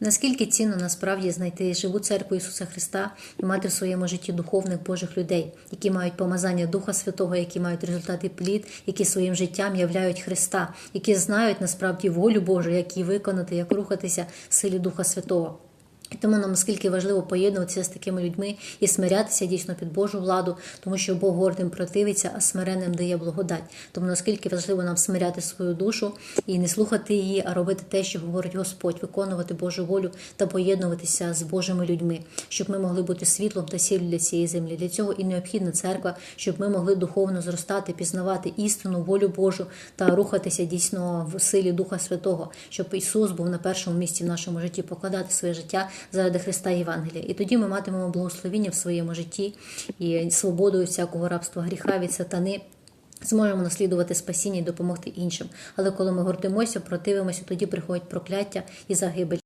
Наскільки цінно насправді знайти живу церкву Ісуса Христа і мати в своєму житті духовних Божих людей, які мають помазання Духа Святого, які мають результати плід, які своїм життям являють Христа, які знають насправді волю Божу, як її виконати, як рухатися в силі Духа Святого. Тому нам наскільки важливо поєднуватися з такими людьми і смирятися дійсно під Божу владу, тому що Бог гордим противиться, а смиренним дає благодать. Тому наскільки важливо нам смиряти свою душу і не слухати її, а робити те, що говорить Господь, виконувати Божу волю та поєднуватися з Божими людьми, щоб ми могли бути світлом та сіллю для цієї землі. Для цього і необхідна церква, щоб ми могли духовно зростати, пізнавати істину, волю Божу та рухатися дійсно в силі Духа Святого, щоб Ісус був на першому місці в нашому житті, покладати своє життя заради Христа Євангелія. І тоді ми матимемо благословіння в своєму житті і свободу всякого рабства гріха від сатани. Зможемо наслідувати спасіння і допомогти іншим. Але коли ми гордимося, противимося, тоді приходять прокляття і загибель.